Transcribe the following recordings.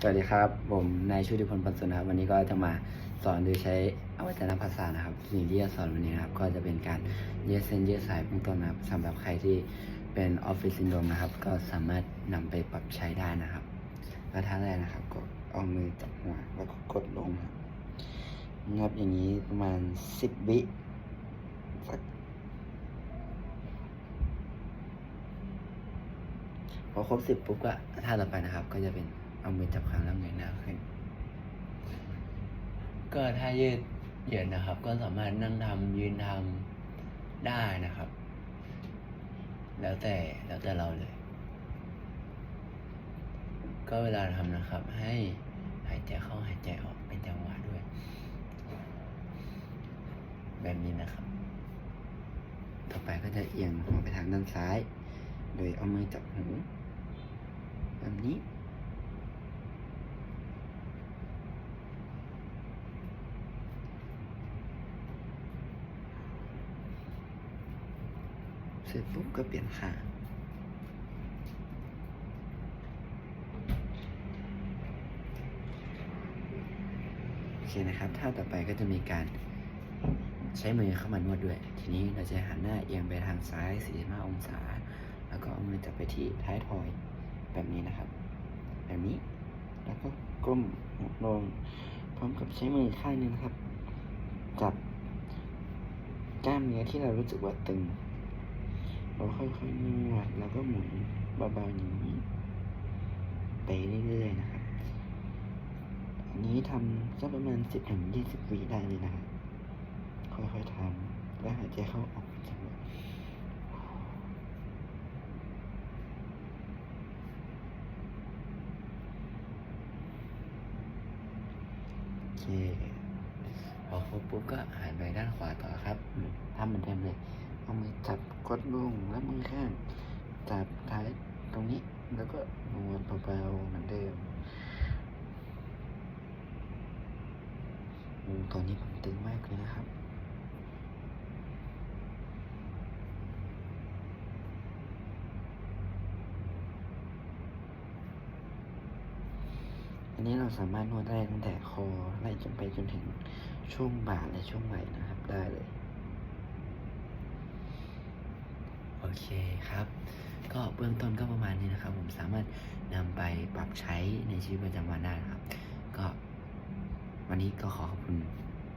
สวัสดีครับ ผมนายชุติพลปันสุนะครับ วันนี้ก็จะมาสอนโดยใช้อวัจนภาษานะครับ สิ่งที่จะสอนวันนี้นะครับ ก็จะเป็นการเยืดเส้นยืดสายเบื้องต้นนะครับสำหรับใครที่เป็นออฟฟิศซินโดรมนะครับ ก็สามารถนำไปปรับใช้ได้นะครับก็ท่าแรกนะครับก็เอามือจับหัวแล้วก็กดลงครับงับอย่างนี้ประมาณสิบวิสักพอครบสิบปุ๊บก็ท่าต่อไปนะครับ ก็จะเป็น เอามือจับขาแล้วเงยหน้าขึ้น ก็ถ้ายืดเหยียดนะครับ ก็สามารถนั่งทำยืนทำได้นะครับ แล้วแต่แล้วแต่เราเลย ก็เวลาทำนะครับ ให้หายใจเข้าหายใจออกเป็นจังหวะด้วย แบบนี้นะครับ ต่อไปก็จะเอียงหัวไปทางด้านซ้าย โดยเอามือจับหูแบบนี้ เส ร็จปุ๊บก็เปลี่ยนขาโอเคนะครับท่าต่อไปก็จะมีการใช้มือเข้ามานวดด้วย ทีนี้เราจะหันหน้าเอียงไปทางซ้าย 45 องศา แล้วก็เอามือจับไปที่ท้ายทอยแบบนี้นะครับ แบบนี้ แล้วก็ก้มลงพร้อมกับใช้มือข้างนึงนะครับ จับกล้ามเนื้อที่เรารู้สึกว่าตึง เราค่อยๆนวดแล้วก็หมุนเบาๆอย่างนี้ไปเรื่อยๆนะครับ อันนี้ทำสักประมาณสิบถึงยี่สิบวิได้เลยนะครับค่อยๆทำแล้วหายใจเข้าออกเป็นจังหวะโอเคพอครบปุ๊บก็หันไปด้านขวาต่อครับทำเหมือนเดิมเลย เอามือจับกดลงแล้วมือข้างจับท้ายตรงนี้แล้วก็นวดเบาๆเหมือนเดิมตอนนี้ผมตึงมากเลยนะครับอันนี้เราสามารถนวดได้ตั้งแต่คอไล่จนไปจนถึงช่วงบ่าและช่วงไหล่นะครับได้เลย โอ เคครับ ก็เบื้องต้นก็ประมาณนี้นะครับ ผมสามารถนำไปปรับใช้ในชีวิตประจำวันได้นะครับ ก็วันนี้ก็ขอขอบคุณ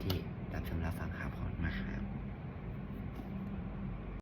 ที่รับชมรับฟังครับขอบคุณมากครับ